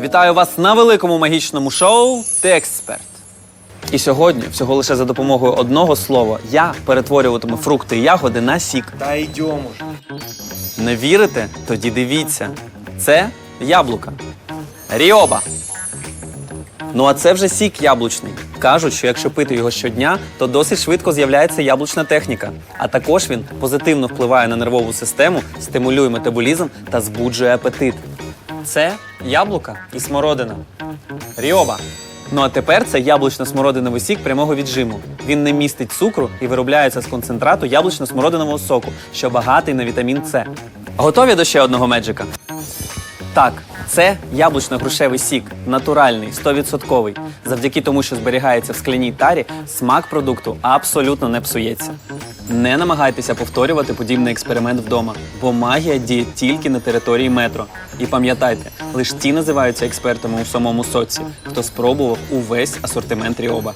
Вітаю вас на великому магічному шоу Ти експерт. І сьогодні, всього лише за допомогою одного слова, я перетворюватиму фрукти і ягоди на сік. Да идем уже. Не вірите? Тоді дивіться. Це яблука. Ріоба. Ну а це вже сік яблучний. Кажуть, що якщо пити його щодня, то досить швидко з'являється яблучна техніка. А також він позитивно впливає на нервову систему, стимулює метаболізм та збуджує апетит. Це яблука і смородина. Ріоба. Ну а тепер це яблучно-смородиновий сік прямого віджиму. Він не містить цукру і виробляється з концентрату яблучно-смородинового соку, що багатий на вітамін С. Готові до ще одного меджика? Так, це яблучно-грушевий сік, натуральний, 100%. Завдяки тому, що зберігається в скляній тарі, смак продукту абсолютно не псується. Не намагайтеся повторювати подібний експеримент вдома, бо магія діє тільки на території метро. І пам'ятайте, лише ті називаються експертами у самому соці, хто спробував увесь асортимент Ріоба.